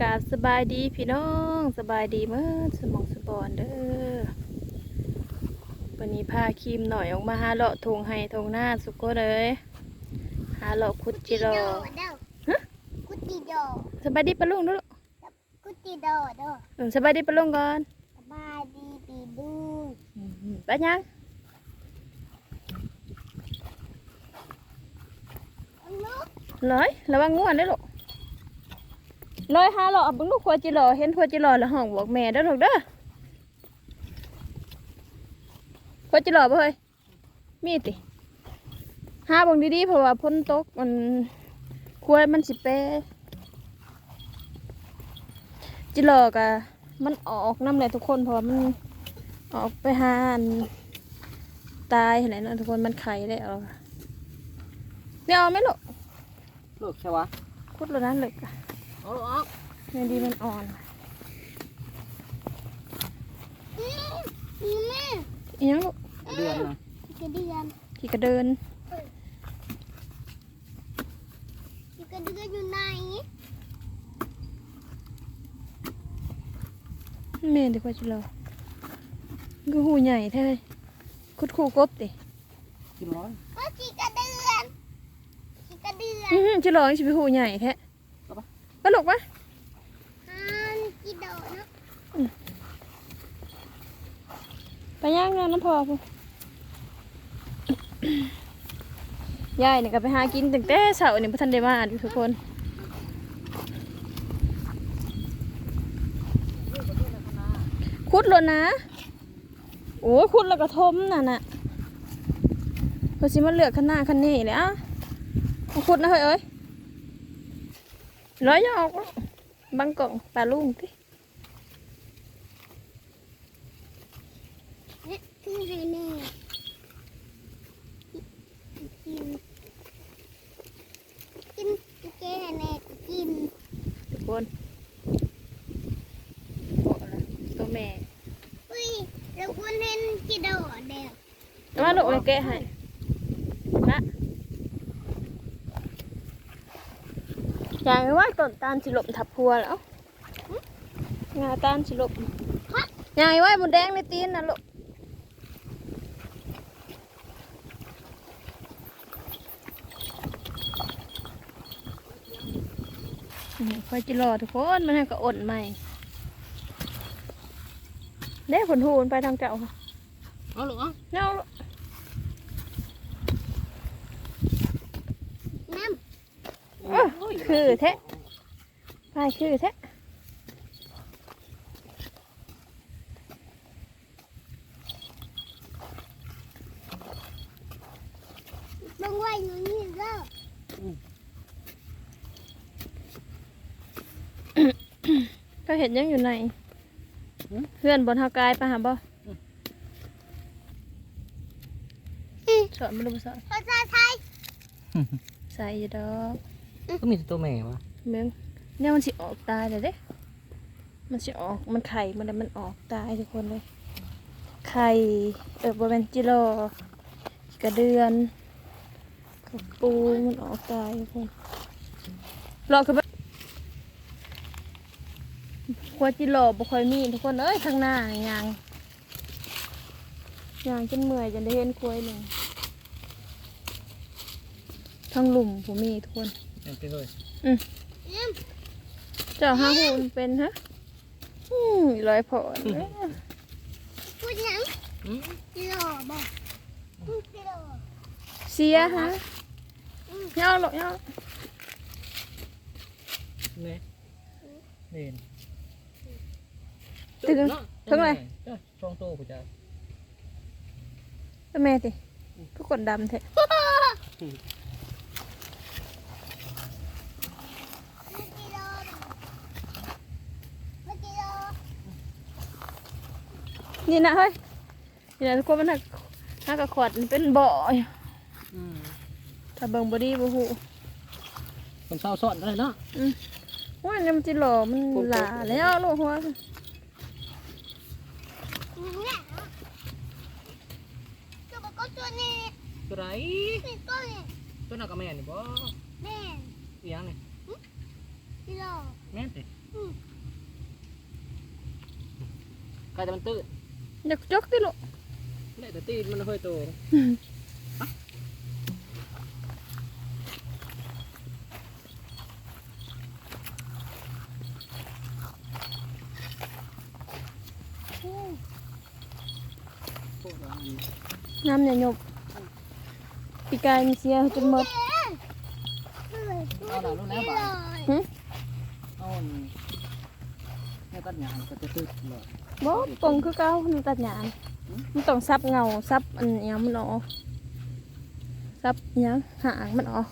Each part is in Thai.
กราบสบายดีพี่น้องสบายดีเมื่อสมองสบอนเด้อวันนี้พาครีมหน่อยออกมาหาเลาะทงให้ทงหน้าสุกโกเลยหาเลาะคุดจิโรอฮะกุฏิโดสบายดีปะลุงเด้อลูกกุฏิโดโดเออสบายดีปะลุงก่อนสบายดีปีดูไปยังลูกเลยระวังง่วนเด้อ ลูกเลยหาเลาะเอาเบิ่งลูกขัวจิโรอเห็นขัวจิโรอแล้วห้องบอกแม่เด้อลูกเด้อขัวจิโรอบ่เฮ้ยมีติหาเบิ่งดีๆเพราะว่าฝนตกมันขัวมันสิเปจิโรอกะมันออกน้ำแหละทุกคนเพราะว่ามันออกไปหาอันตายเห็นไหมเนาะทุกคนมันไข่แล้วเนี่ยเอาไหมลูกลูกใช่วะคุดแล้วนั้นเลยอะ เอาลูกเอาเมดีมันอ่อนนี่แม่อีหยังลูกเดือนนะกระเดือนขี่กระเดินกระเดือนอยู่ไหนเมนดีกว่าจุลอก็หูใหญ่แท้เลยคุดคู่กบดิกินร้อยก็สีกระเดือนสีกระเดือนอื้อหือจุลอจะไปหูใหญ่แท้ ก็ลูกปะฮันกิโดเนาะไปย่างงานน้ำพอพูยายเนี่ยก็ไปหากินตั้งแต่เสาร์นี่พ่ทันได้มาอยู่ทุกคนคุดเลยนะ โอ้ยคุดแล้วก็ทมน่ะน่ะเพื่อสิมาเลือกข้างหน้าข้างนี้เลยอะมาคุดนะเฮ้ยเอ้ย ร้อยยออกบังกองปลาลุงที่กินกินกินแม่กินทุกคนโอ้อะตัวแม่อุ้ยแล้วคุณเห็นกิโดเดียวเอามาลูกแกะให้นะ อย่างว่าต้นตาลสิลมทับพัวแล้วงาตาลสิลมอย่างว่าหมดแดงในตีนนะลูกนี่คอยจิรอทุกคนมันให้ก็อดใหม่เด้ผลหูมันไปทางเจ้าค่ะเอาลูกเอาเนาลูก น้ เอ้อคือ แท้ไปคือแท้ำลงไว้อยู่นี่เด้อก็เห็นยังอยู่ในเพื่อนบนเฮากายไปหาบ่สอนมันรู้บ่สอนภาษาไทยใส่อยู่ดอก ก็มีแต่ตัวแม่วะเมืองเนี่ยมันสิออกตายเลยเด้ มันสิออก มันไข่ มันแล้วมันออกตายทุกคนเลย ไข่ เออบ่แม่นจิโร่กระเดือนกับปูมันออกตายทุกคนรอคือบ่ควรจิโร่บ่ค่อยมีทุกคนเอ้ยข้างหน้ายางยางจนเมื่อยจนได้เห็นกล้วยหนึ่งทั้งหลุมผมมีทุกคน เอ็นไปเลยน้เจ้าห้าหูมันเป็นฮะอืมร้อยผลำพูดหยังอืมกิโลบอกกิโลเสียฮะย่อหรอกย่อเนี่ยเด่นถึงถึงเลยช่องโตกูจะแล้วแม่ติก็กดดำเถอะ กิโลไม่กิโล นี่นะเฮ้ยนี่นะทุกคนมันหักหักกระขวดมันเป็นบ่อยอืมถ้าเบิ่งบอดี้บ่หูคนเศร้าซ่อนอะไรเนาะว่าเนี่ยมันจิหล่อมันหลาแล้วลูกหัวเนี่ยตัวบอกก็ตัวนี้ตัวไหนนี่ตัวนี้ตัวนักกระแม่นี่บ่แม่เอียงนี่กิโลอแม่นสิใครจะมันตื้นอ ยากจกติลูกนี่แต่ตีนมันค่อยโต น้ำอย่าหยบปีกายมีเสียจนหมด เอาหน่าลูกแล้วบ่า หึ เอาแม่ ตัดหยางก็จะตื้นเลยบ่ปงคือเก่ามันตัดหยามมันต้องซับเงาซับอันหยังมันออกซับหยังหางมันออก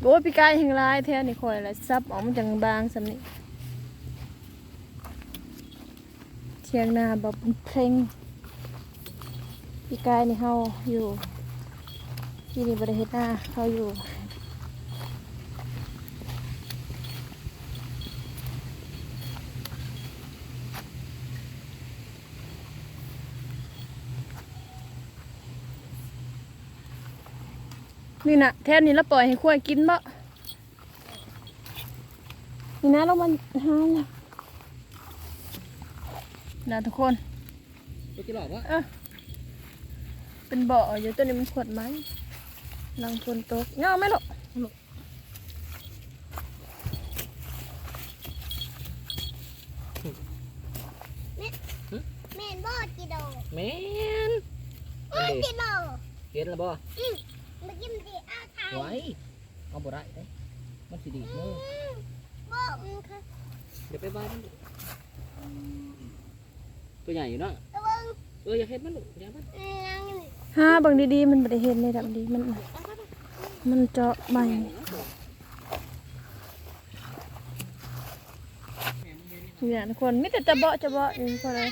โอ้ยปีกายแห่งลายแท้นี่คอยละซับออกมันจังบางสำนี้เทียงนาบ่เป็นเพลงปีกายนี่เฮาอยู่ที่นี่บ่ได้เฮ็ดหน้าเฮาอยู่ นี่นะแทนนี้เราปล่อยให้ควายกินบ่นี่นะเรามันหาแล้วนะทุกคนไปกี่หลอกวะเออเป็นบ่ออยู่ตัวนี้มันขวดไม้ลังฝนตกเงาไหมลูกแม่นบ่กิโดแม่นเอ้ยกิโดเห็นแล้วบ่ ไว้เอาบ่ได้เด้มันสิดีดมือบ่มันคือเดี๋ยวไปบ้านมันตัวใหญ่อยู่เนาะตะเบิงเอออย่าเห็นมันลูกอย่ามันนางอยู่นี่หาเบางดีๆ มันไม่ได้เห็นในดำดีมัน มันเจาะใหม่เนี่ยทุกคนไมแต่จะเบาะจะเบาะอยู่ทุกคนเลย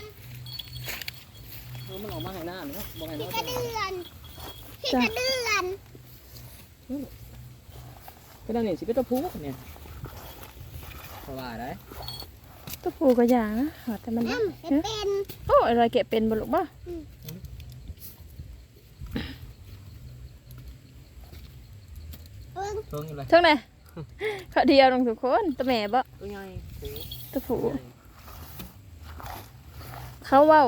เออมันออกมาข้างหน้าเนาะบ่ให้พี่เนาะกระเดือนพี่กระเดือน ก็ดังนี่สิเป็นตัวผู้เนี่ยเพราะว่าได้ตัวผูก็อย่างนะหาแต่มันน้ำเห็ดเป็นโอ้อะไรเก็บเป็นบ่ลูกบ่เบิ่งเพิ่งอยู่เลยเท่าไหร่เขาเดียวลงทุกคนตัวแม่บ่ตัวใหญ่ผู้ตัวผูเขาเว้า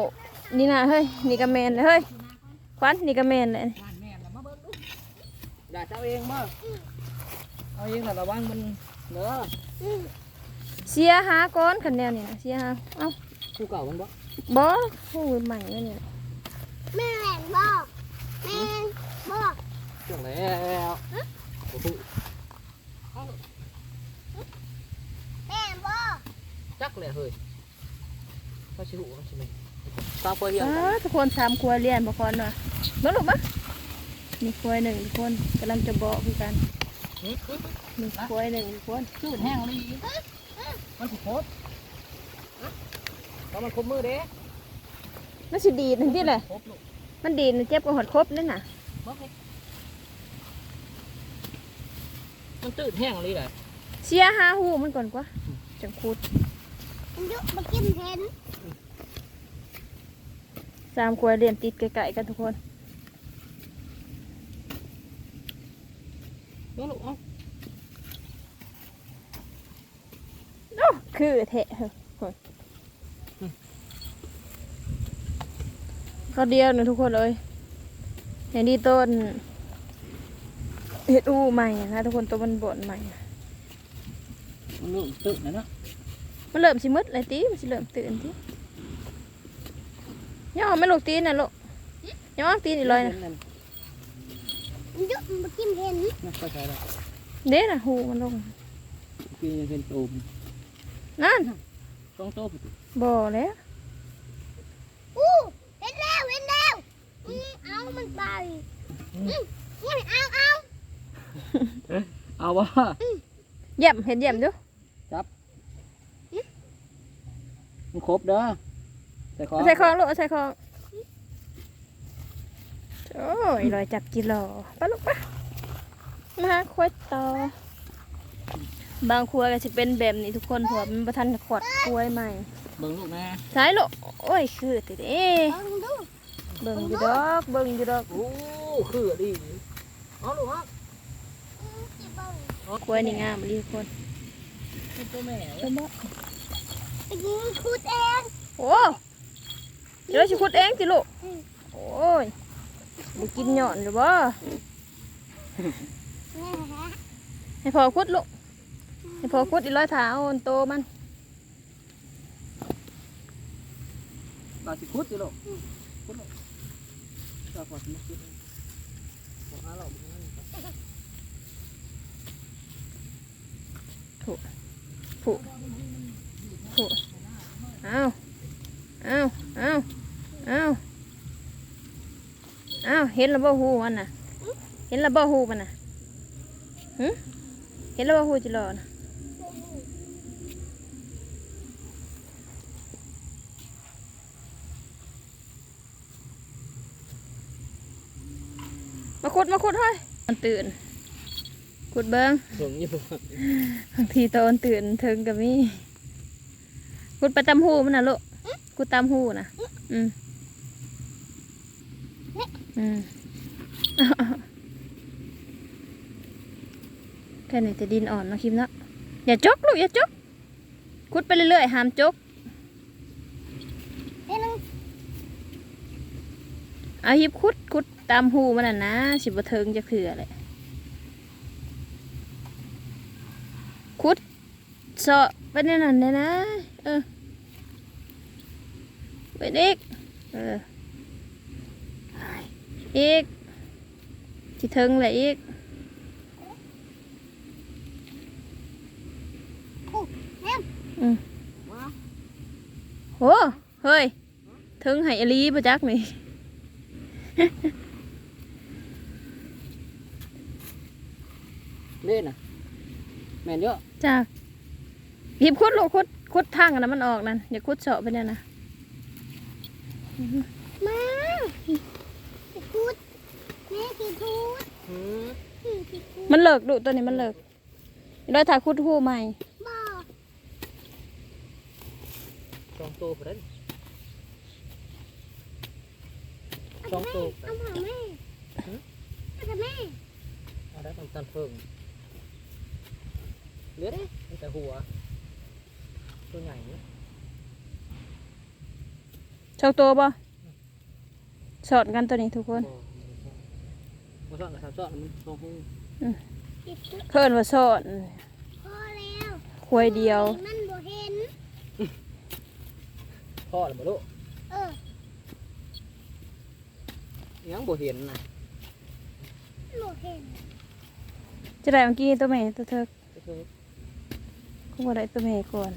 นี่นะเฮ้ยนี่ก็แมนเลยเฮ้ยควันนี่ก็แมนเลย บ้านแม่ละมาเบิ่งดู ด่าเจ้าเองบ่เอาเองน่ะระวังมันเด้อเสียหาก้อนคันแนวนี่นะเสียหาเอ้าผู้เก่ามันบ่บ่โอ้ยใหม่แล้วนี่แม่แหลนบ่แม่นบ่เชื่องแล้วโอ้โหแม่นบ่จักเลยเฮ้ยเขาชิวเขาชิไหมตามไปเฮียอ้าทุกคนสามครัวเรียนบ่คอนว่ะเบิ่งลูกบ่มี ครัวหนึ่งทุกคนกำลังจะบอกคือกันมีครัวหนึ่งทุกคนชื่อแห้งเลยมันสิโคตรแล้วมันครบมือเด้มันสิดีดนั่นที่แหละครบลูกมันดีดมันเจ็บกว่าหอดครบนั่นน่ะบอกเลยมันตื่นแห้งเลยเลยเสียหาหูมันก่อนกว่าจังคูดมันยุบมากินเห็นสามครัวเรียนติดไกลๆกันทุกคน น้อง ลูกเอ้าโอ้คือแทะเหรอโอ้ยเขาเดียวหนึ่งทุกคนเลยอย่างนี้ต้นเห็ดอูใหม่นะทุกคนตัวมันบดใหม่มันลูกตื่นนะเนาะมันเริ่มสิมืดเลยตีมันสิเริ่มตื่นทีย่อไม่ลูกตีนนะลูกย่อตีนอีกเลยนะนั่นมัน ยุบมากินเห็นนั่นก็ใช่แล้วเด้นะหูมันลงกินเป็นตูมนั่นต้องโตไปบ่แล้วอู้เห็นแล้วเห็นแล้วอืมเอามันไปอืมอืมเอาเอาเอาวะเยี่ยมเห็นเยี่ยมดูมันครบเด้อใส่คอเอาใส่คองลูกเอาใส่คอง โอ้ยลอยจับกิโลไปลูกปะมาหาควายต่อบางครัวก็จะเป็นแบบนี้ทุกคนเพราะว่ามันประทันขวดกล้วยใหม่เบิ่งลูกแม่ใช่ลูกโอ้ยคือติดเอ้ลองดูเบิ่งอยู่ดอกเบิ่งอยู่ดอกโอ้คือดีเอาลูกฮะอืมสิเบิ่งเอากล้วยนี่งามดีทุกคนเป็นตัวแม่เห็นบ่ไปยิงคุดเองโอ้เดี๋ยวสิขุดเองสิลูกโอ้ย บ่กินหย่อนหรือบ่แม่ฮะให้พอขุดลูกให้พอขุดอีร้อยเท้าอันโตมันปลาสิคุดอยู่ลูกคุดลูกปลาปลาสิคุดปลาหาเราผูผูเอาเอาเอาเอา เห็นแล้วบ่ฮู้มันน่ะ เห็นแล้วบ่ฮู้มันน่ะหึเห็นแล้วบ่ฮู้จิรอน่ะมาขุดมาขุดเฮ้ยมันตื่นขุดเบิ้งถึงอยู่บางทีตอนตื่นถึงกับมีกุดประจำหูมันนะลูกกุดตามหูนะอืม อืมแค่นี้จะดินอ่อนนะคิมเนาะอย่าจกลูกอย่าจกคุดไปเรื่อยๆห้ามจกเอ้ยนึงเอาหิบคุดคุดตามหูมันน่ะนะสิบเทิงจะคืออะไรคุดเสาะไปในนั้นเนี่ยนะเออไปอีกเออ อีกที่เทิงเลยอีกอู้แม่อืมมาโอ้เฮ้ยเทิงให้อลีประจักนี่ เล่นน่ะ แม่นเยอะจ้าหยิบคุดลูกคุดคุดทางอันนั้นมันออกนั่นอย่าคุดเสาะไปเนี่ยนะมา สิคุดแม่สิคุดหืมอืมสิคุดมันเลิกดุตัวนี้มันเลิกเดี๋ยวถ่ายคุดหูใหม่บ่สองตัวพอได้สองตัวเอามาแม่เอามาแม่เอาได้ตอนตันเพิ่งเหลือเด้มันแต่หัวตัวใหญ่เนี่ยชอบตัวป่ะ สอดกันตัวนี้ทุกคนมาซ่อนกับสามซ่อนมันสองหูสิคุดเพิ่นว่าสอดพอแล้วควยเดียวมันบ่เห็นพ่อหรือบ่ลูกเออยังบ่เห็นนะมันบ่เห็นจะได้เมื่อกี้ตัวแม่ตัวเธอก็คือก็บ่ได้ตัวแม่ก่อน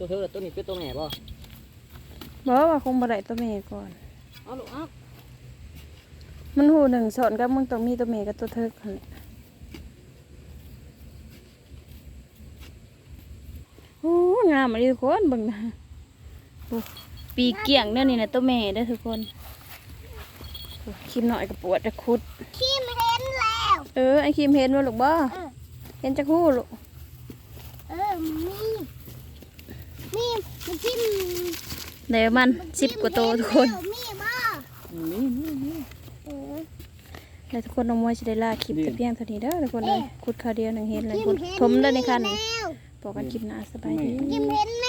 ตัวเธอตัวนี้เป็นตัวแม่บ่ บอกว่าคงบ่ได้ตัวแม่ก่อน เอาลูกเอามันหูหนึ่งสอนกับมึงต้องมีตัวแม่กับตัวเธอคนแหละโอ้งามอะทุกคนเบิ่งนะโอ้ปีเกี่ยงเนี่ยนี่นะตัวแม่เด้อทุกคนโอ้คิมหน่อยกับปวดจะคุดขี้มเห็นแล้ว เออไอคิมเห็นว่าลูกบ่เออเห็นจักหู้ลูกเออมีมีมันจิ้ม เดี๋ยวมันสิบกว่าโตวทุกคนมีบ่นี่นี่นี่เออแล้วทุกคนน้องมวยจะได้ลาคลิปดีแต่เพียงเท่านี้เด้อทุกคนเลยเอ๊ะขุดคราวเดียวหนึ่งเห็นเลยจิ้ขุดเห็ทมเลยในคันแล้วบอกกันคลิปหน้าสบายดีจิ้มเห็นแม